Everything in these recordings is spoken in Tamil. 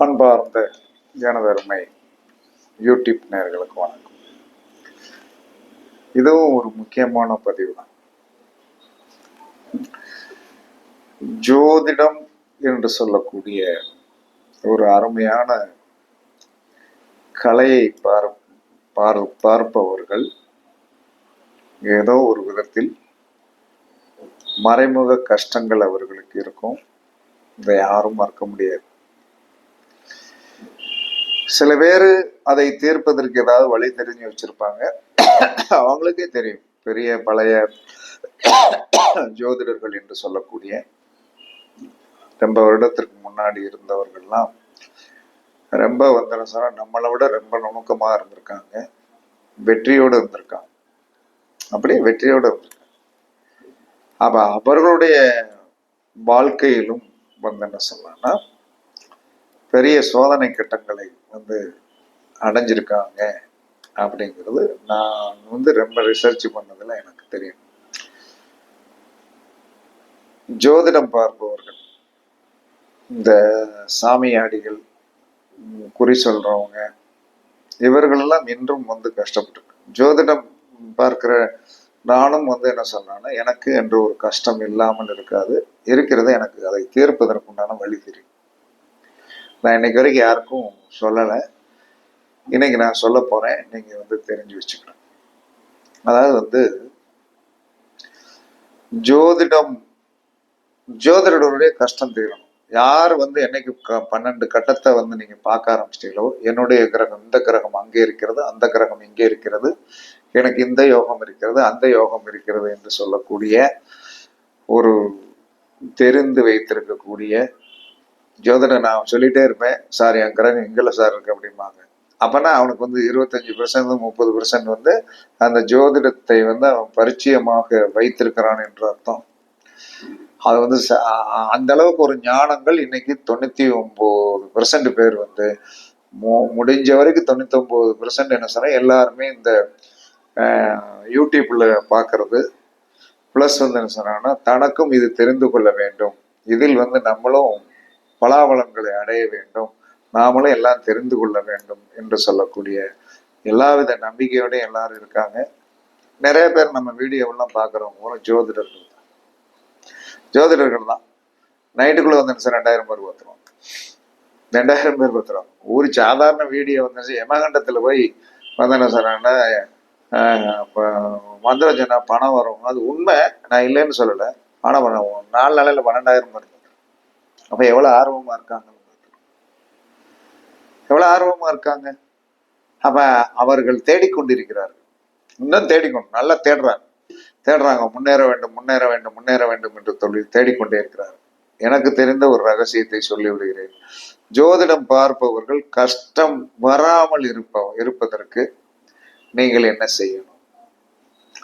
அன்பார்ந்த ஜனதருமை யூடியூப் நேர்களுக்கு வணக்கம். இதுவும் ஒரு முக்கியமான பதிவு தான் ஜோதிடம் என்று சொல்லக்கூடிய ஒரு அருமையான கலையை பார் பார் பார்ப்பவர்கள் ஏதோ ஒரு விதத்தில் மறைமுக கஷ்டங்கள் அவர்களுக்கு இருக்கும். இதை யாரும் மறக்க முடியாது. சில பேர் அதை தீர்ப்பதற்கு ஏதாவது வழி தெரிஞ்சு வச்சிருப்பாங்க. அவங்களுக்கே தெரியும். பெரிய பழைய ஜோதிடர்கள் என்று சொல்லக்கூடிய ரொம்ப வருடத்திற்கு முன்னாடி இருந்தவர்கள்லாம் ரொம்ப வந்து சொன்னா நம்மளை விட ரொம்ப நுணுக்கமா இருந்திருக்காங்க. வெற்றியோடு இருந்திருக்காங்க அப்படியே வெற்றியோடு இருந்திருக்காங்க அப்ப அவர்களுடைய வாழ்க்கையிலும் வந்து என்ன சொல்லலாம்னா பெரிய சோதனை கட்டங்களை வந்து அடைஞ்சிருக்காங்க அப்படிங்கிறது நான் வந்து ரொம்ப ரிசர்ச் பண்ணதில் எனக்கு தெரியும். ஜோதிடம் பார்ப்பவர்கள் இந்த சாமியாடிகள் குறி சொல்கிறவங்க இவர்களெல்லாம் இன்றும் வந்து கஷ்டப்பட்டு ஜோதிடம் பார்க்குற நானும் வந்து என்ன சொல்றேன்னா எனக்கு என்று ஒரு கஷ்டம் இல்லாமல் இருக்காது. இருக்கிறது எனக்கு அதை தீர்ப்பதற்குண்டான வழி தெரியும் நான் இன்னைக்கு வரைக்கும் யாருக்கும் சொல்லலை. இன்னைக்கு நான் சொல்ல போறேன். நீங்க வந்து தெரிஞ்சு வச்சுக்கணும். அதாவது வந்து ஜோதிடம் ஜோதிடருடைய கஷ்டம் தீரணும். யார் வந்து என்னைக்கு பன்னெண்டு கட்டத்தை வந்து நீங்க பார்க்க ஆரம்பிச்சிட்டீங்களோ என்னுடைய கிரகம் இந்த கிரகம் அங்கே இருக்கிறது அந்த கிரகம் இங்கே இருக்கிறது எனக்கு இந்த யோகம் இருக்கிறது அந்த யோகம் இருக்கிறது என்று சொல்லக்கூடிய ஒரு தெரிந்து வைத்திருக்கக்கூடிய ஜோதிடம் நான் சொல்லிட்டே இருப்பேன் சார் என் கிரகம் எங்கல சார் இருக்கு? அப்படிம்பாங்க. அப்பனா அவனுக்கு வந்து இருபத்தஞ்சு பெர்சன்ட் முப்பது பெர்சன்ட் வந்து அந்த ஜோதிடத்தை வந்து அவன் பரிச்சயமாக வைத்திருக்கிறான் என்று அர்த்தம். அது வந்து அந்த அளவுக்கு ஒரு ஞானங்கள் இன்னைக்கு தொண்ணூத்தி ஒன்பது பெர்சன்ட் பேர் வந்து மு- முடிஞ்ச வரைக்கும் தொண்ணூத்தி ஒன்பது பெர்சன்ட் என்ன சொன்னா எல்லாருமே இந்த யூடியூப்பில் பார்க்குறது ப்ளஸ் வந்து என்ன சொன்னாங்கன்னா தனக்கும் இது தெரிந்து கொள்ள வேண்டும். இதில் வந்து நம்மளும் பலாபலங்களை அடைய வேண்டும். நாமளும் எல்லாம் தெரிந்து கொள்ள வேண்டும் என்று சொல்லக்கூடிய எல்லாவித நம்பிக்கையோடய எல்லாரும் இருக்காங்க. நிறைய பேர் நம்ம வீடியோவெல்லாம் பார்க்குறவங்க பூரா ஜோதிடர்கள் தான். ஜோதிடர்கள் தான். நைட்டுக்குள்ளே வந்து சார் ரெண்டாயிரம் பேர் பத்துருவாங்க ரெண்டாயிரம் பேர் பார்த்துருவோம் ஒரு சாதாரண வீடியோ வந்து யமகண்டத்தில் போய் வந்து என்ன சொன்னாங்கன்னா மந்திரம் சொன்னா பணம் வரும். அது உண்மை. நான் இல்லைன்னு சொல்லலை. பணம் நாலு நாளையில் பன்னெண்டாயிரம் வருது. அப்போ எவ்வளோ ஆர்வமாக இருக்காங்க? எவ்வளோ ஆர்வமாக இருக்காங்க? அப்போ அவர்கள் தேடிக்கொண்டிருக்கிறார்கள். இன்னும் தேடிக்கொண்டு நல்லா தேடுறாங்க. தேடுறாங்க முன்னேற வேண்டும் முன்னேற வேண்டும் முன்னேற வேண்டும் என்று சொல்லி தேடிக்கொண்டே இருக்கிறார்கள். எனக்கு தெரிந்த ஒரு ரகசியத்தை சொல்லி விடுகிறேன் ஜோதிடம் பார்ப்பவர்கள் கஷ்டம் வராமல் இருப்ப இருப்பதற்கு நீங்கள் என்ன செய்யணும்?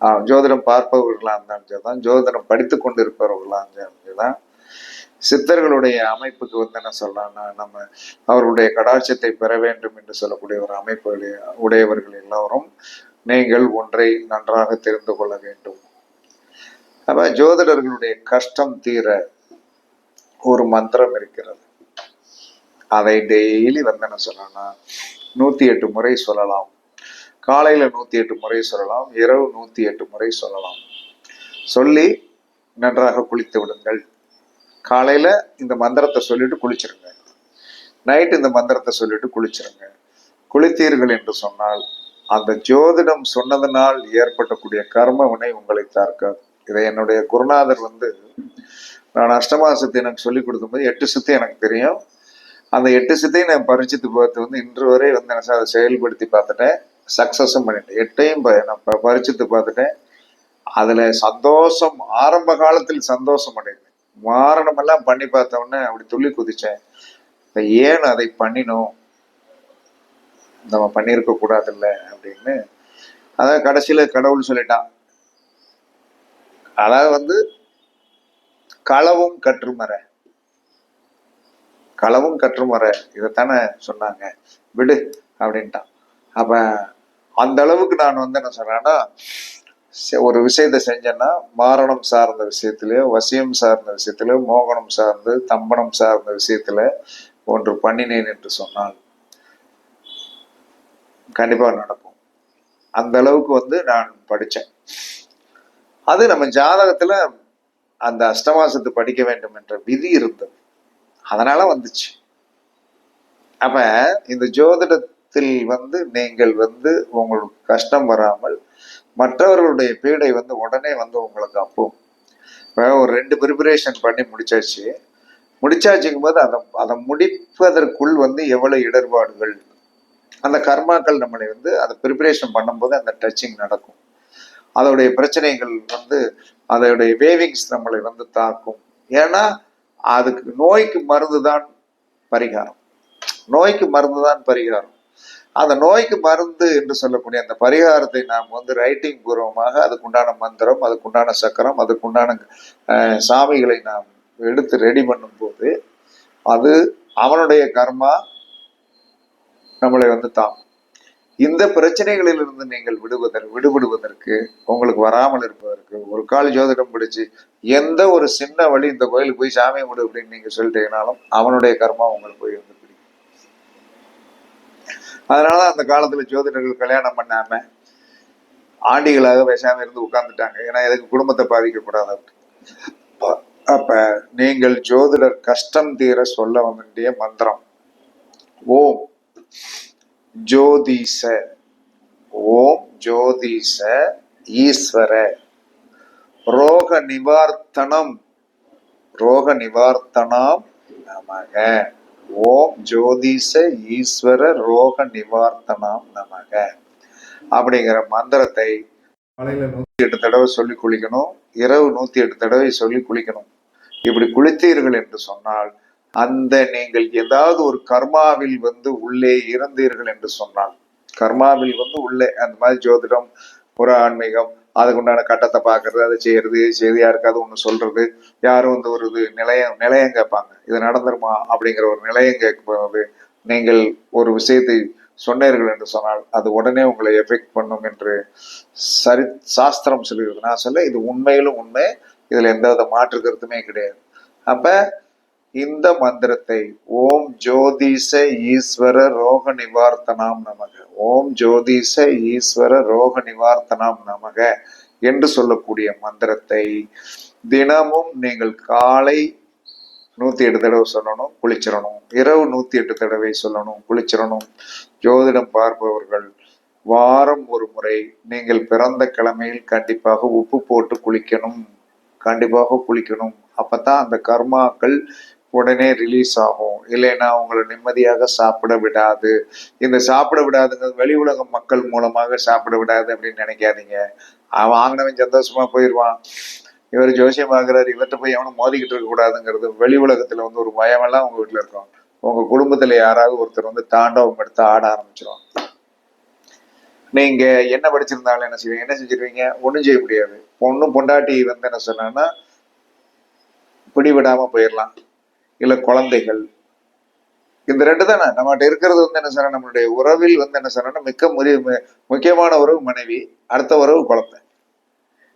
ஆஹ் ஜோதிடம் பார்ப்பவர்களா இருந்தாலும் சரிதான் ஜோதிடம் படித்து கொண்டு இருப்பவர்களா இருந்தாலும் சரிதான் சித்தர்களுடைய அமைப்புக்கு வந்து என்ன சொல்லலாம்னா நம்ம அவருடைய கடாட்சத்தை பெற வேண்டும் என்று சொல்லக்கூடிய ஒரு அமைப்புகளை உடையவர்கள் எல்லோரும் நீங்கள் ஒன்றை நன்றாக தெரிந்து கொள்ள வேண்டும். அப்ப ஜோதிடர்களுடைய கஷ்டம் தீர ஒரு மந்திரம் இருக்கிறது. அதை டெய்லி வந்து என்ன சொல்லலாம்னா நூத்தி எட்டு முறை சொல்லலாம். காலையில் நூற்றி எட்டு முறை சொல்லலாம் இரவு நூற்றி எட்டு முறை சொல்லலாம். சொல்லி நன்றாக குளித்து விடுங்கள். காலையில் இந்த மந்திரத்தை சொல்லிட்டு குளிச்சிருங்க. நைட் இந்த மந்திரத்தை சொல்லிட்டு குளிச்சிருங்க. குளித்தீர்கள் என்று சொன்னால் அந்த ஜோதிடம் சொன்னதனால் ஏற்பட்டக்கூடிய கர்ம வினை உங்களை தாக்காது இதை என்னுடைய குருநாதர் வந்து நான் அஷ்டமா எனக்கு சொல்லிக் கொடுக்கும்போது எட்டு சித்தி எனக்கு தெரியும். அந்த எட்டு சித்தையும் நான் பரிச்சித்து பார்த்து வந்து இன்று வரை வந்து என்ன சார் அதை செயல்படுத்தி பார்த்துட்டேன். சக்ஸஸும் பண்ணிட்டேன். எட்டையும் நான் பறிச்சுட்டு பார்த்துட்டேன். அதுல சந்தோஷம் ஆரம்ப காலத்தில் சந்தோஷம் அடைந்தேன். மாரணமெல்லாம் பண்ணி பார்த்த உடனே அப்படி துள்ளி குதிச்சேன். ஏன் அதை பண்ணினோம்? நம்ம பண்ணியிருக்க கூடாதுல்ல அப்படின்னு. அதான் கடைசியில் கடவுள் சொல்லிட்டான். அதாவது வந்து களவும் கற்றுமறை. களவும் கற்றுமறை. இதைத்தானே சொன்னாங்க. விடு அப்படின்ட்டான். அப்ப அந்த அளவுக்கு நான் வந்து என்ன சொல்றேன்னா ஒரு விஷயத்தை செஞ்சேன்னா மாரணம் சார்ந்த விஷயத்திலே வசியம் சார்ந்த விஷயத்திலோ மோகனம் சார்ந்து தம்பனம் சார்ந்த விஷயத்துல ஒன்று பண்ணினேன் என்று சொன்னால் கண்டிப்பா நடக்கும். அந்த அளவுக்கு வந்து நான் படிச்சேன். அது நம்ம ஜாதகத்துல அந்த அஷ்டமாசத்து படிக்க வேண்டும் என்ற விதி இருந்தது. அதனால வந்துச்சு. அப்ப இந்த ஜோதிட ஜோதிடத்தில் வந்து நீங்கள் வந்து உங்களுக்கு கஷ்டம் வராமல் மற்றவர்களுடைய பீடை வந்து உடனே வந்து உங்களுக்கு அப்போம் ஒரு ரெண்டு ப்ரிப்பரேஷன் பண்ணி முடிச்சாச்சு. முடிச்சாச்சுங்கும் போது அதை அதை முடிப்பதற்குள் வந்து எவ்வளவு இடர்பாடுகள்? அந்த கர்மாக்கள் நம்மளை வந்து அதை ப்ரிப்பரேஷன் பண்ணும்போது அந்த டச்சிங் நடக்கும். அதோடைய பிரச்சனைகள் வந்து அதோடைய வேவிங்ஸ் நம்மளை வந்து தாக்கும். ஏன்னா அதுக்கு நோய்க்கு மருந்து தான் பரிகாரம். நோய்க்கு மருந்து தான் பரிகாரம். அந்த நோய்க்கு மருந்து என்று சொல்லக்கூடிய அந்த பரிகாரத்தை நாம் வந்து ரைட்டிங் பூர்வமாக அதுக்குண்டான மந்திரம் அதுக்குண்டான சக்கரம் அதுக்குண்டான அஹ், சாமிகளை நாம் எடுத்து ரெடி பண்ணும்போது அது அவனுடைய கர்மா நம்மளை வந்து தாம் இந்த பிரச்சனைகளிலிருந்து நீங்கள் விடுவதற்கு விடுபடுவதற்கு உங்களுக்கு வராமல் இருப்பதற்கு ஒரு கால் ஜோதிடம் பிடிச்சு எந்த ஒரு சின்ன வழி இந்த கோயிலுக்கு போய் சாமி விடு அப்படின்னு நீங்க சொல்லிட்டீங்கனாலும் அவனுடைய கர்மா உங்களுக்கு போய் வந்து அதனால அந்த காலத்தில் ஜோதிடர்கள் கல்யாணம் பண்ணாம ஆண்டிகளாக பேசாமல் இருந்து உட்காந்துட்டாங்க ஏன்னா எதுக்கு? குடும்பத்தை பாதிக்கக்கூடாது அப்போ அப்ப நீங்கள் ஜோதிடர் கஷ்டம் தீர சொல்ல வேண்டிய மந்திரம். ஓம் ஜோதிஷ ஓம் ஜோதிஷ ஈஸ்வர. ரோக நிவார்த்தனம் ரோக நிவார்த்தனம் நமக. ஓம் ஜோதிஷ ஈஸ்வர ரோக நிவார்த்தனம் நமக. அப்படிங்கிற மந்திரத்தை நூத்தி எட்டு தடவை சொல்லி குளிக்கணும் இரவு நூத்தி எட்டு தடவை சொல்லி குளிக்கணும். இப்படி குளித்தீர்கள் என்று சொன்னால் அந்த நீங்கள் ஏதாவது ஒரு கர்மாவில் வந்து உள்ளே இருந்தீர்கள் என்று சொன்னால் கர்மாவில் வந்து உள்ளே அந்த மாதிரி ஜோதிடம் ஒரு ஆன்மீகம் அதுக்கு உண்டான கட்டத்தை பார்க்கறது அதை செய்யறது செய்து யாருக்காவது ஒன்று சொல்றது. யாரும் வந்து ஒரு இது நிலையம் நிலையம் கேட்பாங்க. இது நடந்துருமா அப்படிங்கிற ஒரு நிலையம் கேட்கும்போது நீங்கள் ஒரு விஷயத்தை சொன்னீர்கள் என்று சொன்னால் அது உடனே உங்களை எஃபெக்ட் பண்ணும் என்று சரி சாஸ்திரம் சொல்லியிருக்கு நான் சொல்ல இது உண்மையிலும் உண்மை. இதில் எந்த வித மாற்று கருத்துமே கிடையாது. அப்போ இந்த மந்திரத்தை ஓம் ஜோதிஷ ஈஸ்வர ரோக நிவார்த்தனாம் நமக. ஓம் ஜோதிஷ ஈஸ்வர ரோக நிவார்த்தனாம் நமக என்று சொல்லக்கூடிய மந்திரத்தை தினமும் நீங்கள் காலை நூத்தி எட்டு தடவை சொல்லணும் குளிச்சிடணும். இரவு நூத்தி எட்டு தடவை சொல்லணும் குளிச்சிடணும். ஜோதிடம் பார்ப்பவர்கள் வாரம் ஒரு முறை நீங்கள் பிறந்த கிழமையில் கண்டிப்பாக உப்பு போட்டு குளிக்கணும். கண்டிப்பாக குளிக்கணும். அப்பதான் அந்த கர்மாக்கள் உடனே ரிலீஸ் ஆகும். இல்லைன்னா உங்களை நிம்மதியாக சாப்பிட விடாது. இந்த சாப்பிட விடாதுங்கிறது வெளி உலக மக்கள் மூலமாக சாப்பிட விடாது அப்படின்னு நினைக்காதீங்க. அவன் வாங்கினவன் சந்தோஷமா போயிடுவான் இவர் ஜோசியம் ஆகிறார். இவர்கிட்ட போய் எவனும் மோதிக்கிட்டு இருக்க கூடாதுங்கிறது வெளி உலகத்துல வந்து ஒரு பயமெல்லாம் உங்க வீட்டுல இருக்கும். உங்க குடும்பத்துல யாராவது ஒருத்தர் வந்து தாண்டவம் எடுத்து ஆட ஆரம்பிச்சிடும் நீங்க என்ன படிச்சிருந்தாலும் என்ன செய்வீங்க? என்ன செஞ்சிருவீங்க? ஒன்றும் செய்ய முடியாது. பொண்ணும் பொண்டாட்டி வந்து என்ன சொன்னா பிடிவிடாம போயிடலாம் இல்ல குழந்தைகள். இந்த ரெண்டு தானே? நம்மகிட்ட இருக்கிறது வந்து என்ன சொன்னா நம்மளுடைய உறவில் வந்து என்ன சொன்னா மிக்க முறி- முக்கியமான உறவு மனைவி அடுத்த உறவு குழந்தை.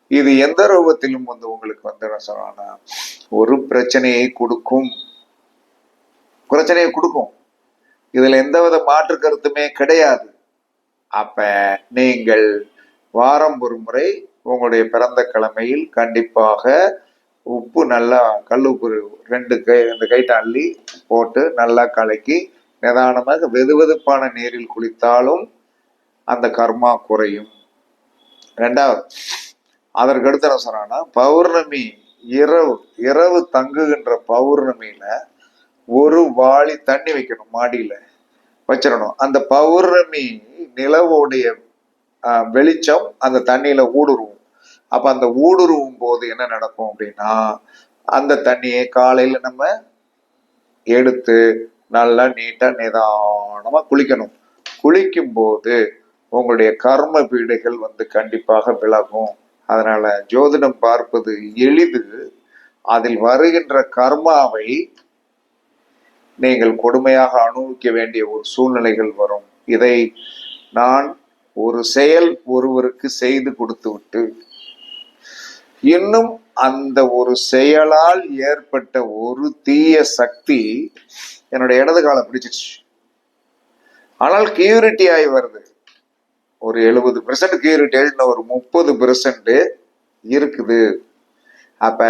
இது எந்த ரூபத்திலும் வந்து உங்களுக்கு வந்து என்ன சொன்னா ஒரு பிரச்சனையை கொடுக்கும். பிரச்சனையை கொடுக்கும். இதுல எந்தவித மாற்று கருத்துமே கிடையாது. அப்ப நீங்கள் வாரம் ஒரு முறை உங்களுடைய பிறந்த கிழமையில் கண்டிப்பாக உப்பு நல்லா கல்லுப்பு ரெண்டு கை ரெண்டு கைட்ட அள்ளி போட்டு நல்லா கலக்கி நிதானமாக வெதுவெதுப்பான நீரில் குளித்தாலும் அந்த கர்மா குறையும். ரெண்டாவது அதற்கடுத்து என்ன சொன்னான்னா பௌர்ணமி இரவு இரவு தங்குகின்ற பௌர்ணமியில ஒரு வாளி தண்ணி வைக்கணும் மாடியில வச்சிடணும். அந்த பௌர்ணமி நிலவுடைய வெளிச்சம் அந்த தண்ணியில ஊடுருவும். அப்ப அந்த ஊடுருவும் போது என்ன நடக்கும் அப்படின்னா அந்த தண்ணியை காலையில நம்ம எடுத்து நல்லா நீட்டா நிதானமா குளிக்கணும். குளிக்கும் போது உங்களுடைய கர்ம பீடைகள் வந்து கண்டிப்பாக விலகும். அதனால ஜோதிடம் பார்ப்பது எளிது. அதில் வருகின்ற கர்மாவை நீங்கள் கொடுமையாக அனுபவிக்க வேண்டிய ஒரு சூழ்நிலைகள் வரும். இதை நான் ஒரு செயல் ஒருவருக்கு செய்து கொடுத்து விட்டு இன்னும் அந்த ஒரு செயலால் ஏற்பட்ட ஒரு தீய சக்தி என்னோட இடது காலை பிடிச்சிச்சு ஆனால் கியூரிட்டி ஆகி வருது. ஒரு எழுபது பெர்சன்ட் கியூரிட்டி இன்னும் ஒரு முப்பது பெர்சன்ட் இருக்குது. அப்ப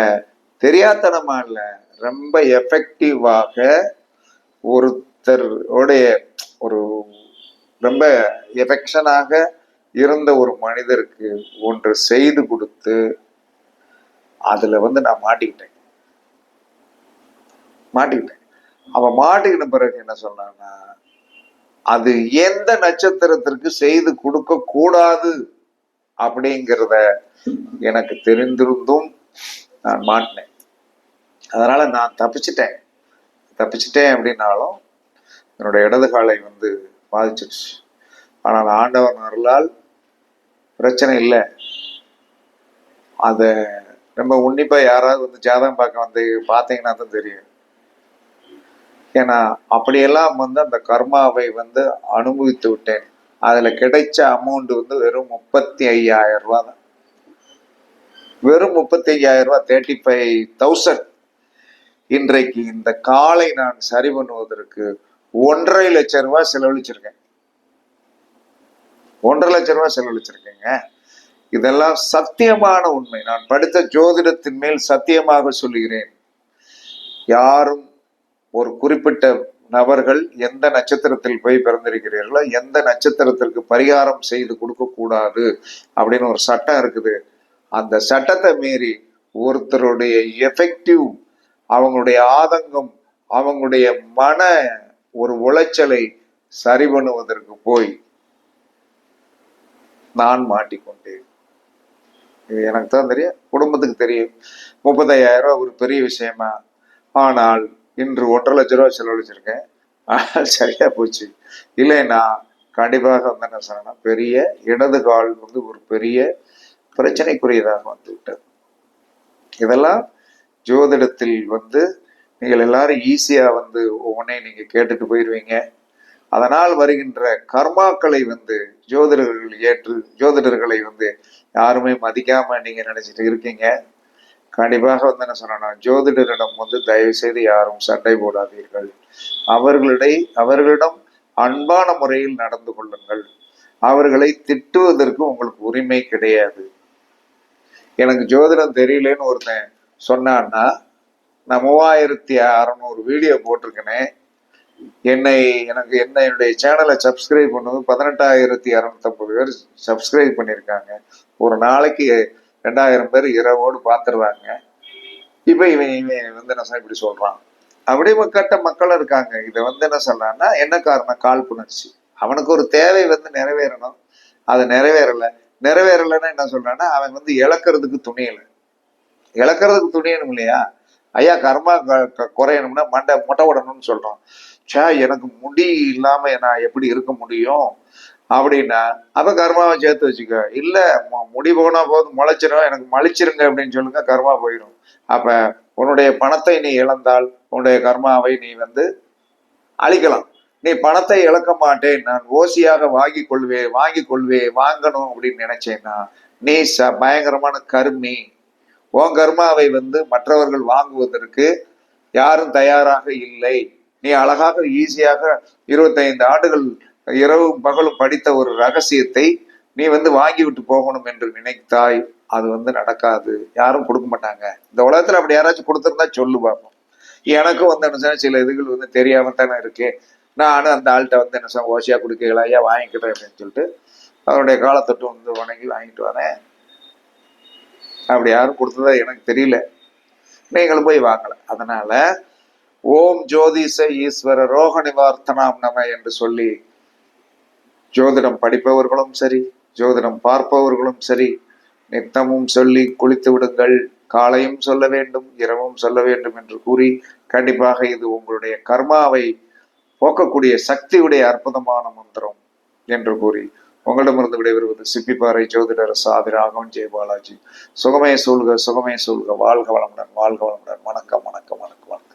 தெரியாதனமா இல்லை ரொம்ப எஃபெக்டிவாக ஒருத்தருடைய ஒரு ரொம்ப எஃபெக்ஷனாக இருந்த ஒரு மனிதருக்கு ஒன்று செய்து கொடுத்து அதுல வந்து நான் மாட்டிக்கிட்டேன். மாட்டிக்கிட்டேன். அவன் மாட்டிக்கின பிறகு என்ன சொன்னான்னா அது எந்த நட்சத்திரத்திற்கு செய்து கொடுக்க கூடாது? அப்படிங்கிறத எனக்கு தெரிந்திருந்தும் நான் மாட்டினேன். அதனால நான் தப்பிச்சிட்டேன். தப்பிச்சிட்டேன் அப்படின்னாலும் என்னோட இடது காலை வந்து பாதிச்சிருச்சு. ஆனால் ஆண்டவன் அருளால் பிரச்சனை இல்லை. அதை ரொம்ப உன்னிப்பா யாராவது வந்து ஜாதகம் பார்க்க வந்து பார்த்தீங்கன்னா தான் தெரியும். ஏன்னா அப்படியெல்லாம் வந்து அந்த கர்மாவை வந்து அனுபவித்து விட்டேன். அதுல கிடைச்ச அமௌண்ட் வந்து வெறும் முப்பத்தி ஐயாயிரம் ரூபா தான். வெறும் முப்பத்தி ஐயாயிரம் ரூபா தேர்ட்டி ஃபைவ் தௌசண்ட் இன்றைக்கு இந்த காலை நான் சரி பண்ணுவதற்கு ஒன்றரை லட்சம் ரூபாய் செலவழிச்சிருக்கேன். ஒன்றரை லட்சம் ரூபாய் செலவழிச்சிருக்கேங்க. இதெல்லாம் சத்தியமான உண்மை. நான் படித்த ஜோதிடத்தின் மேல் சத்தியமாக சொல்லுகிறேன். யாரும் ஒரு குறிப்பிட்ட நபர்கள் எந்த நட்சத்திரத்தில் போய் பிறந்திருக்கிறீர்களோ எந்த நட்சத்திரத்திற்கு பரிகாரம் செய்து கொடுக்க கூடாது அப்படின்னு ஒரு சட்டம் இருக்குது. அந்த சட்டத்தை மீறி ஒருத்தருடைய எஃபெக்டிவ் அவங்களுடைய ஆதங்கம் அவங்களுடைய மன ஒரு உளைச்சலை சரி பண்ணுவதற்கு போய் நான் மாட்டிக்கொண்டேன். இது எனக்கு தான் தெரியும். குடும்பத்துக்கு தெரியும். முப்பத்தையாயிரம் ரூபா ஒரு பெரிய விஷயமா? ஆனால் இன்று ஒன்றரை லட்ச ரூபா செலவழிச்சிருக்கேன். ஆனால் சரியா போச்சு. இல்லைன்னா கண்டிப்பாக வந்து என்ன சொன்னா பெரிய இடது கால் வந்து ஒரு பெரிய பிரச்சனைக்குரியதாக வந்து விட்டது. இதெல்லாம் ஜோதிடத்தில் வந்து நீங்கள் எல்லாரும் ஈஸியாக வந்து ஒவ்வொன்னே நீங்கள் கேட்டுட்டு போயிடுவீங்க அதனால் வருகின்ற கர்மாக்களை வந்து ஜோதிடர்கள் ஏற்று ஜோதிடர்களை வந்து யாருமே மதிக்காம நீங்க நினைச்சிட்டு இருக்கீங்க. கண்டிப்பாக வந்து என்ன சொன்னா ஜோதிடரிடம் வந்து தயவு செய்து யாரும் சண்டை போடாதீர்கள். அவர்களிடை அவர்களிடம் அன்பான முறையில் நடந்து கொள்ளுங்கள். அவர்களை திட்டுவதற்கு உங்களுக்கு உரிமை கிடையாது. எனக்கு ஜோதிடம் தெரியலன்னு ஒருத்தன் சொன்னான்னா நான் மூவாயிரத்தி அறநூறு வீடியோ போட்டிருக்கேனே என்னை எனக்கு என்ன என்னுடைய சேனலை சப்ஸ்கிரைப் பண்ணது பதினெட்டாயிரத்தி இரநூத்தம்பது பேர் சப்ஸ்கிரைப் பண்ணியிருக்காங்க. ஒரு நாளைக்கு ரெண்டாயிரம் பேர் இரவோடு பார்த்துடுறாங்க. இப்போ இவன் இவன் வந்து என்ன சொல்ல இப்படி சொல்றான். அப்படி கட்ட மக்களும் இருக்காங்க. இதை வந்து என்ன சொல்றான்னா என்ன காரணம்? காழ்ப்புணர்ச்சி அவனுக்கு ஒரு தேவை வந்து நிறைவேறணும். அது நிறைவேறலை. நிறைவேறலைன்னா என்ன சொல்றான்னா அவன் வந்து இழக்கிறதுக்கு துணியலை இழக்கிறதுக்கு துணியணும் இல்லையா? ஐயா கர்மா க- குறையணும்னா மண்டை மொட்டை விடணும்னு சொல்றான் சே எனக்கு முடி இல்லாம நான் எப்படி இருக்க முடியும்? அப்படின்னா அப்ப கர்மாவை சேர்த்து வச்சுக்க. இல்ல முடி போனா போதும் முளைச்சிரும் எனக்கு மலிச்சிருங்க அப்படின்னு சொல்லுங்க கர்மா போயிடும் அப்ப உன்னுடைய பணத்தை நீ இழந்தால் உன்னுடைய கர்மாவை நீ வந்து அழிக்கலாம். நீ பணத்தை இழக்க மாட்டேன் நான் ஓசியாக வாங்கி கொள்வேன் வாங்கி கொள்வேன் வாங்கணும் அப்படின்னு நினைச்சேன்னா நீ ச பயங்கரமான கருமி. உன் கர்மாவை வந்து மற்றவர்கள் வாங்குவதற்கு யாரும் தயாராக இல்லை. நீ அழகாக ஈஸியாக இருபத்தைந்து ஆண்டுகள் இரவும் பகலும் படித்த ஒரு ரகசியத்தை நீ வந்து வாங்கி விட்டு போகணும் என்று நினைத்தாய். அது வந்து நடக்காது. யாரும் கொடுக்க மாட்டாங்க. இந்த உலகத்துல அப்படி யாராச்சும் கொடுத்துருந்தா சொல்லு பார்ப்போம் எனக்கும் வந்து என்ன சில இதுகள் வந்து தெரியாம தானே இருக்கு. நானும் அந்த ஆள்கிட்ட வந்து என்ன சொன்ன ஓசியா கொடுக்கல ஐயா வாங்கிக்கிறேன் அப்படின்னு சொல்லிட்டு அவருடைய காலத்தொட்டு வந்து வணங்கி வாங்கிட்டு வரேன். அப்படி யாரும் கொடுத்ததா எனக்கு தெரியல. நீங்களும் போய் வாங்கலை அதனால ஓம் ஜோதிஷ ஈஸ்வர ரோக நிவார்த்தனாம் நம என்று சொல்லி ஜோதிடம் படிப்பவர்களும் சரி ஜோதிடம் பார்ப்பவர்களும் சரி நித்தமும் சொல்லி குளித்து விடுங்கள். காலையும் சொல்ல வேண்டும் இரவும் சொல்ல வேண்டும் என்று கூறி கண்டிப்பாக இது உங்களுடைய கர்மாவை போக்கக்கூடிய சக்தியுடைய அற்புதமான மந்திரம் என்று கூறி உங்களிடமிருந்து விடைபெறுவது சிப்பிப்பாறை ஜோதிடர் சாதி ராகவன் ஜெயபாலாஜி சுகமே சூழ்க சுகமே சூழ்க. வாழ்க வளமுடன் வாழ்க வளமுடன். வணக்கம் வணக்கம் வணக்கம் வணக்கம்.